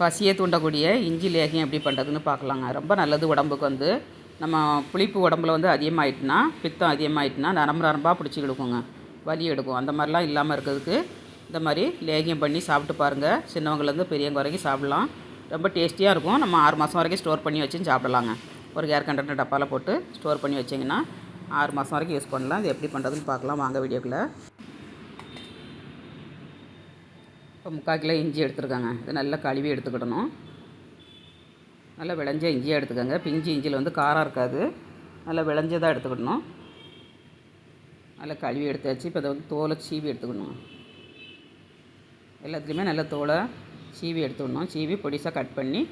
பசியை தூண்டக்கூடிய இஞ்சி லேகியம் எப்படி பண்ணுறதுன்னு பார்க்கலாங்க. ரொம்ப நல்லது உடம்புக்கு வந்து. நம்ம புளிப்பு உடம்புல வந்து அதிகமாகிட்டுனா பித்தம் அதிகமாகிட்டுனா நரம்பு நரம்பாக பிடிச்சி எடுக்குங்க வலி எடுக்கும். அந்த மாதிரிலாம் இல்லாமல் இருக்கிறதுக்கு இந்த மாதிரி லேகியம் பண்ணி சாப்பிட்டு பாருங்கள் சின்னவங்கலேருந்து பெரியவங்க வரைக்கும் சாப்பிட்லாம். ரொம்ப டேஸ்டியாக இருக்கும். நம்ம ஆறு மாதம் வரைக்கும் ஸ்டோர் பண்ணி வச்சு சாப்பிடலாங்க. ஒரு ஏர் கண்டனர் டப்பாவில் போட்டு ஸ்டோர் பண்ணி வச்சிங்கன்னா ஆறு மாதம் வரைக்கும் யூஸ் பண்ணலாம். இது எப்படி பண்ணுறதுன்னு பார்க்கலாம். வாங்க வீடியோக்குள்ளே. இப்போ முக்கால் கிலோ இஞ்சி எடுத்துருக்காங்க. இது நல்லா கழுவி எடுத்துக்கிடணும். நல்லா விளைஞ்ச இஞ்சியாக எடுத்துக்கோங்க. பிஞ்சு இஞ்சியில் வந்து காரம் இருக்காது. நல்லா விளைஞ்சதாக எடுத்துக்கிடணும். நல்லா கழுவி எடுத்தாச்சு. இப்போ அதை வந்து தோலை சீவி எடுத்துக்கணும். எல்லாத்துலேயுமே நல்ல தோலை சீவி எடுத்துக்கணும். சீவி பொடிசாக கட் பண்ணி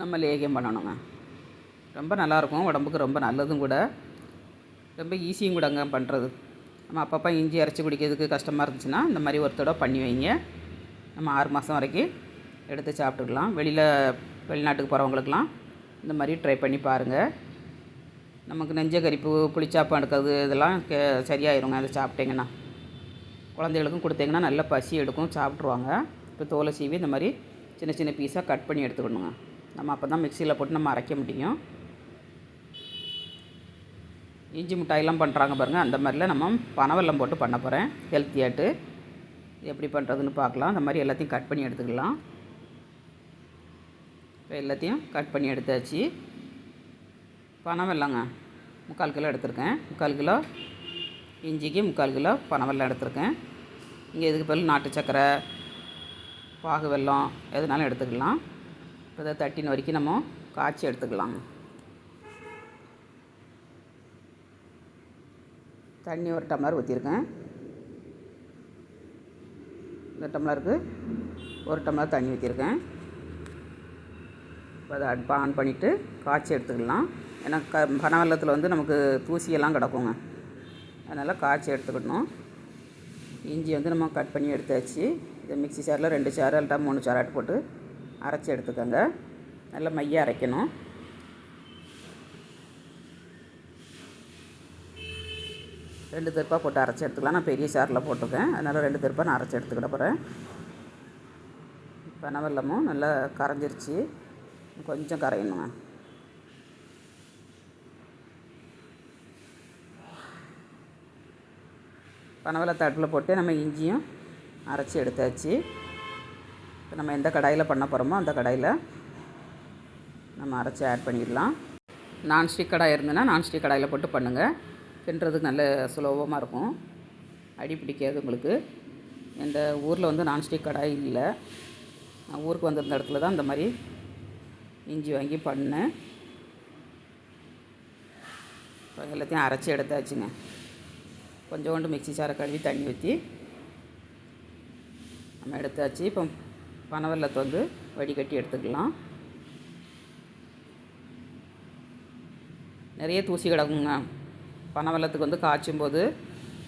நம்ம லேகியம் பண்ணணுங்க. ரொம்ப நல்லாயிருக்கும். உடம்புக்கு ரொம்ப நல்லதும் கூட. ரொம்ப ஈஸியும் கூடங்க பண்ணுறது நம்ம அப்பப்போ இஞ்சி அரைச்சி குடிக்கிறதுக்கு கஷ்டமாக இருந்துச்சுன்னா இந்த மாதிரி ஒரு தடவை பண்ணி வைங்க. நம்ம ஆறு மாதம் வரைக்கும் எடுத்து சாப்பிட்டுக்கலாம். வெளியில் வெளிநாட்டுக்கு போகிறவங்களுக்கெல்லாம் இந்த மாதிரி ட்ரை பண்ணி பாருங்கள் நமக்கு நெஞ்ச கரிப்பு புளிச்சாப்பம் எடுக்கிறது இதெல்லாம் கே சரியாயிருங்க. அதை சாப்பிட்டீங்கன்னா குழந்தைகளுக்கும் கொடுத்தீங்கன்னா நல்ல பசி எடுக்கும் சாப்பிட்ருவாங்க இப்போ தோலை சீவி இந்த மாதிரி சின்ன சின்ன பீஸாக கட் பண்ணி எடுத்துக்கணுங்க. நம்ம அப்போ தான் மிக்சியில் போட்டு நம்ம அரைக்க முடியும். இஞ்சி மிட்டாயெல்லாம் பண்ணுறாங்க பாருங்கள் அந்த மாதிரிலாம் நம்ம பனவெல்லம் போட்டு பண்ண போகிறேன் ஹெல்த்தியாட்டு எப்படி பண்ணுறதுன்னு பார்க்கலாம். அந்த மாதிரி எல்லாத்தையும் கட் பண்ணி எடுத்துக்கலாம். இப்போ எல்லாத்தையும் கட் பண்ணி எடுத்தாச்சு. பனவெல்லங்க. முக்கால் கிலோ எடுத்திருக்கேன். முக்கால் கிலோ இஞ்சிக்கு முக்கால் கிலோ பனவெல்லம் எடுத்திருக்கேன். இங்கே இதுக்கு பதில் நாட்டு சக்கரை பாகு வெல்லம் எதுனாலும் எடுத்துக்கலாம். இப்போ இதை தட்டின வரைக்கும் நம்ம காய்ச்சி எடுத்துக்கலாங்க தண்ணி ஒரு டம்ளர் ஊற்றிருக்கேன் இந்த டம்ளருக்கு ஒரு டம்ளர் தண்ணி ஊற்றிருக்கேன் இப்போ அதை அடுப்பை ஆன் பண்ணிவிட்டு காய்ச்சி எடுத்துக்கலாம். ஏன்னா க பனவெல்லத்தில் வந்து நமக்கு தூசியெல்லாம் கிடக்குங்க. அதனால் காய்ச்சி எடுத்துக்கிடணும் இஞ்சி வந்து நம்ம கட் பண்ணி எடுத்தாச்சு. இதை மிக்ஸி சாரில் ரெண்டு சாறு அல்லட்டா மூணு சாராட்டு போட்டு அரைச்சி எடுத்துக்கோங்க. நல்லா மைய அரைக்கணும். ரெண்டு தெருப்பாக போட்டு அரைச்சி எடுத்துக்கலாம். நான் பெரிய சாரில் போட்டிருக்கேன். அதனால் ரெண்டு தெருப்பாக நான் அரைச்சி எடுத்துக்கிட போகிறேன் பனவெல்லமும் நல்லா கரைஞ்சிருச்சு. கொஞ்சம் கரையணுங்க. பனவெல்லாம் தட்டில் போட்டு நம்ம இஞ்சியும் அரைச்சி எடுத்தாச்சு. இப்போ நம்ம எந்த கடாயில் பண்ண போகிறோமோ அந்த கடாயில் நம்ம அரைச்சி ஆட் பண்ணிடலாம். நான்ஸ்டிக் கடாய் இருந்ததுன்னா நான்ஸ்டிக் கடாயில் போட்டு பண்ணுங்கள் கிண்டுறதுக்கு நல்ல சுலபமாக இருக்கும். அடி பிடிக்காது உங்களுக்கு. இந்த ஊரில் வந்து நான்ஸ்டிக் கடாய் இல்லை. நான் ஊருக்கு வந்திருந்த இடத்துல தான் இந்த மாதிரி இஞ்சி வாங்கி பண்ணேன். இப்போ எல்லாத்தையும் அரைச்சி எடுத்தாச்சுங்க. கொஞ்சோண்டு மிக்ஸி சாரை கழுவி தண்ணி ஊற்றி நம்ம எடுத்தாச்சு. இப்போ பனவெல்லத்தை வந்து வடிகட்டி எடுத்துக்கலாம். நிறைய தூசி கிடக்குங்க. பனவெல்லத்துக்கு வந்து காய்ச்சும் போது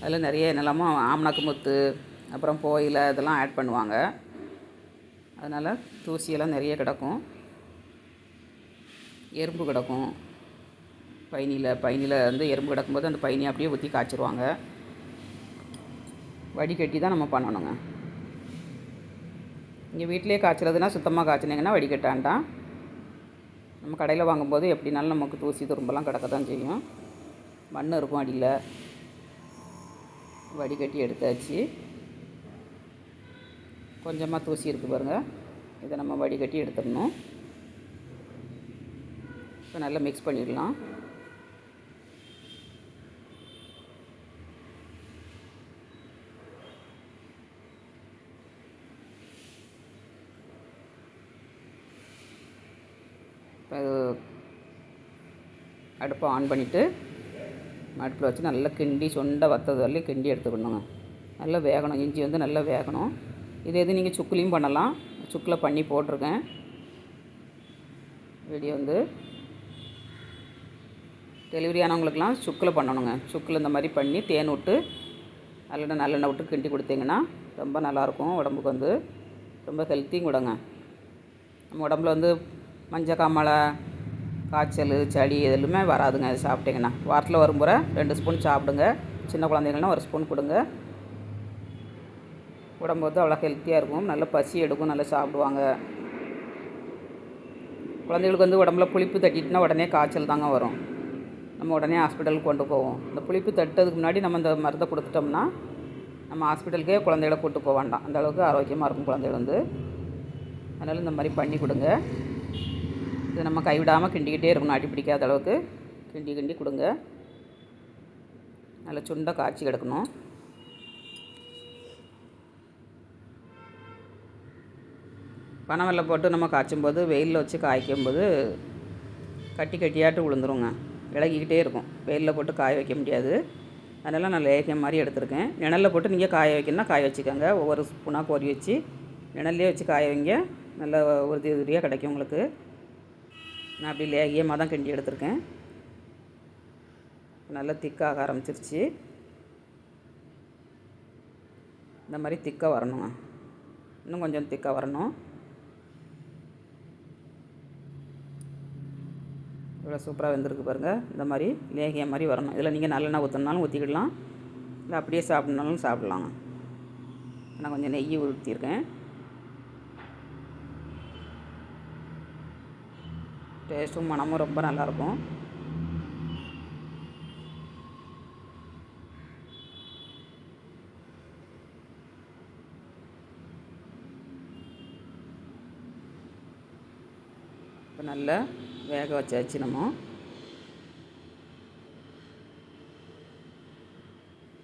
அதில் நிறைய நிலமும் ஆம்னாக்கு முத்து அப்புறம் கோயிலை இதெல்லாம் ஆட் பண்ணுவாங்க. அதனால் தூசியெல்லாம் நிறைய கிடக்கும். எறும்பு கிடக்கும். பயனியில் பயனியில் வந்து எறும்பு கிடக்கும்போது அந்த பயனி அப்படியே ஊற்றி காய்ச்சிருவாங்க. வடிகட்டி தான் நம்ம பண்ணணுங்க. இங்கே வீட்டிலே காய்ச்சலதுன்னா சுத்தமாக காய்ச்சினீங்கன்னா வடிகட்டாண்டாம் நம்ம கடையில் வாங்கும்போது எப்படினாலும் நமக்கு தூசி துரும்பெல்லாம் கிடக்க தான் செய்யும். மண் இருக்கும் அடியில். வடிகட்டி எடுத்தாச்சு. கொஞ்சமாக தூசி இருக்குது பாருங்கள் இதை நம்ம வடிகட்டி எடுத்துடணும். இப்போ நல்லா மிக்ஸ் பண்ணிடலாம். இப்போ அடுப்பை ஆன் பண்ணிவிட்டு அடுப்பில் வச்சு நல்லா கிண்டி சொண்டை வத்தது வரலையும் கிண்டி எடுத்துக்கணுங்க. நல்லா வேகணும். இஞ்சி வந்து நல்லா வேகணும். இது எது நீங்கள் சுக்குலையும் பண்ணலாம். சுக்கில் பண்ணி போட்டிருக்கேன். வீடியோ வந்து டெலிவரி ஆனவங்களுக்கெலாம் சுக்கில் பண்ணணுங்க. சுக்கில் இந்த மாதிரி பண்ணி தேன் விட்டு நல்லெண்ணெய் நல்லெண்ணெய் விட்டு கிண்டி கொடுத்தீங்கன்னா ரொம்ப நல்லாயிருக்கும் உடம்புக்கு வந்து. ரொம்ப ஹெல்த்தியும் கூடங்க. நம்ம உடம்புல வந்து மஞ்சள் காமலை காய்ச்சல் சளி எதுலுமே வராதுங்க. அது சாப்பிட்டீங்கன்னா. வாரத்தில் வரும் முறை ரெண்டு ஸ்பூன் சாப்பிடுங்க. சின்ன குழந்தைங்கள்னா ஒரு ஸ்பூன் கொடுங்க. உடம்பு வந்து அவ்வளோ ஹெல்த்தியாக இருக்கும். நல்ல பசி எடுக்கும். நல்லா சாப்பிடுவாங்க. குழந்தைகளுக்கு வந்து உடம்புல புளிப்பு தட்டிட்டுனா உடனே காய்ச்சல் தாங்க வரும். நம்ம உடனே ஹாஸ்பிட்டலுக்கு கொண்டு போவோம். இந்த புளிப்பு தட்டுறதுக்கு முன்னாடி நம்ம இந்த மருந்தை கொடுத்துட்டோம்னா நம்ம ஹாஸ்பிட்டலுக்கே குழந்தைகளை கூட்டு போக வேண்டாம். அந்தளவுக்கு ஆரோக்கியமாக இருக்கும் குழந்தைகள் வந்து. அதனால் இந்த மாதிரி பண்ணி கொடுங்க. இது நம்ம கைவிடாமல் கிண்டிக்கிட்டே இருக்கணும். அடி பிடிக்காத அளவுக்கு கிண்டி கிண்டி கொடுங்க. நல்லா சுண்டாக காய்ச்சி கிடக்கணும். பனவெல்லை போட்டு நம்ம காய்ச்சும் போது வெயிலில் வச்சு காய்க்கும் போது கட்டி கட்டியாட்டு விழுந்துருங்க இளகிக்கிட்டே இருக்கும். வெயிலில் போட்டு காய வைக்க முடியாது. அதனால் நான் லேகிய மாதிரி எடுத்திருக்கேன். நிழலில் போட்டு நீங்கள் காய வைக்கணும்னா காய வச்சுக்கோங்க. ஒவ்வொரு ஸ்பூனாக கோரி வச்சு நிழல்லே வச்சு காய வைங்க. நல்ல உறுதி உறுதியாக கிடைக்கும் உங்களுக்கு. நான் அப்படி லேகியமாக தான் கிண்டி எடுத்திருக்கேன். நல்லா திக்காக ஆரம்பிச்சிருச்சு. இந்த மாதிரி திக்காக வரணுங்க இன்னும் கொஞ்சம் திக்காக வரணும். இவ்வளோ சூப்பராக வெந்திருக்கு பாருங்கள் இந்த மாதிரி லேகியம் மாதிரி வரணும். இதில் நீங்கள் நல்லெண்ணெய் ஊற்றினாலும் ஊற்றிக்கிடலாம் இல்லை அப்படியே சாப்பிட்னாலும் சாப்பிட்லாங்க நான் கொஞ்சம் நெய் ஊற்றிருக்கேன் டேஸ்ட்டும் மனமும் ரொம்ப நல்லாயிருக்கும். இப்போ நல்லா வேக வச்சாச்சு நம்ம.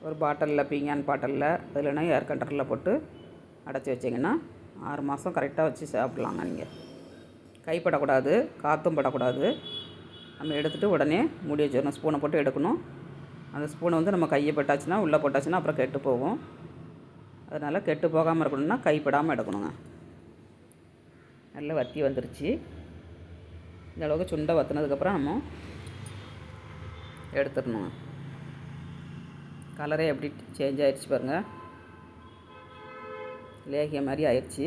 ஒரு பாட்டிலில் பீங்கான் பாட்டிலில் இல்லைன்னா ஏர் கண்டரில் போட்டு அடைச்சி வச்சிங்கன்னா ஆறு மாதம் கரெக்டாக வச்சு சாப்பிட்லாங்க நீங்கள் கைப்படக்கூடாது காற்றும் படக்கூடாது. நம்ம எடுத்துகிட்டு உடனே மூடி வச்சிடணும் ஸ்பூனை போட்டு எடுக்கணும். அந்த ஸ்பூனை வந்து நம்ம கையை பட்டாச்சுன்னா உள்ளே போட்டாச்சுன்னா அப்புறம் கெட்டு போகும். அதனால் கெட்டு போகாமல் இருக்கணும்னா கைப்படாமல் எடுக்கணுங்க. நல்லா வத்தி வந்துருச்சு. இந்த அளவுக்கு சுண்டை வற்றினதுக்கப்புறம் நம்ம எடுத்துடணுங்க. கலரே எப்படி சேஞ்ச் ஆகிடுச்சு பாருங்கள் லேகிய மாதிரி ஆயிடுச்சு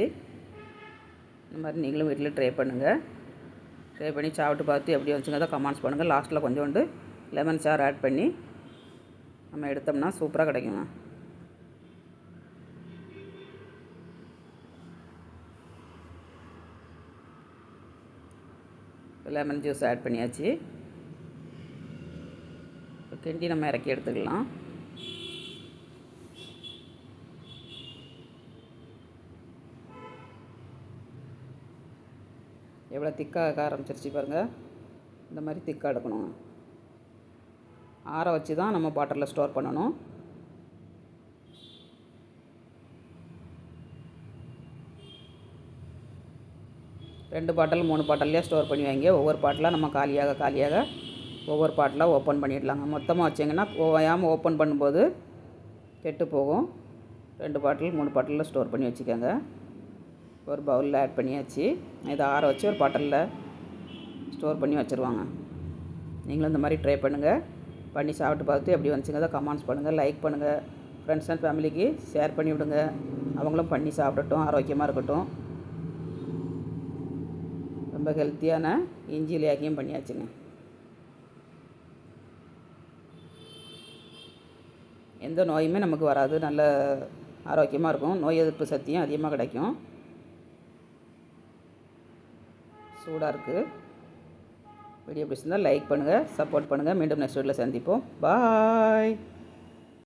இந்த மாதிரி நீங்களும் வீட்டில் ட்ரை பண்ணுங்கள் ட்ரை பண்ணி சாப்பிட்டு பார்த்து எப்படி வந்துச்சுங்க தான் கமெண்ட்ஸ் பண்ணுங்கள் லாஸ்ட்டில் கொஞ்சோண்டு லெமன் சார் ஆட் பண்ணி நம்ம எடுத்தோம்னா சூப்பராக கிடைக்குங்க. லெமன் ஜூஸ் ஆட் பண்ணியாச்சு. கிண்டி நம்ம இறக்கி எடுத்துக்கலாம். எவ்வளோ திக்காக ஆரம்பிச்சிருச்சு பாருங்கள் இந்த மாதிரி திக்காக எடுக்கணுங்க ஆற வச்சு தான் நம்ம பாட்டிலில் ஸ்டோர் பண்ணணும். ரெண்டு பாட்டில் மூணு பாட்டிலே ஸ்டோர் பண்ணி வைங்க. ஒவ்வொரு பாட்டிலாக நம்ம காலியாக காலியாக ஒவ்வொரு பாட்டிலாக ஓப்பன் பண்ணிடலாங்க. மொத்தமாக வச்சிங்கன்னா ஓயாமல் ஓப்பன் பண்ணும்போது கெட்டு போகும். ரெண்டு பாட்டில் மூணு பாட்டிலில் ஸ்டோர் பண்ணி வச்சுக்கோங்க. ஒரு பவுலில் ஆட் பண்ணியாச்சு. இதை ஆற வச்சு ஒரு பாட்டிலில் ஸ்டோர் பண்ணி வச்சுருவாங்க. நீங்களும் இந்த மாதிரி ட்ரை பண்ணுங்கள் பண்ணி சாப்பிட்டு பார்த்து எப்படி வந்துச்சுங்க கமெண்ட்ஸ் பண்ணுங்கள் லைக் பண்ணுங்கள் ஃப்ரெண்ட்ஸ் அண்ட் ஃபேமிலிக்கு ஷேர் பண்ணி விடுங்க. அவங்களும் பண்ணி சாப்பிடட்டும். ஆரோக்கியமாக இருக்கட்டும். ரொம்ப ஹெல்த்தியான இஞ்சி லேக்கியம் பண்ணியாச்சுங்க. எந்த நோயுமே நமக்கு வராது. நல்ல ஆரோக்கியமாக இருக்கும். நோய் எதிர்ப்பு சக்தியும் அதிகமாக கிடைக்கும். சூடாக இருக்குது. வீடியோ பிடிச்சிருந்தால் லைக் பண்ணுங்கள் சப்போர்ட் பண்ணுங்கள் மீண்டும் நெக்ஸ்ட் வீடியோவில் சந்திப்போம். பாய்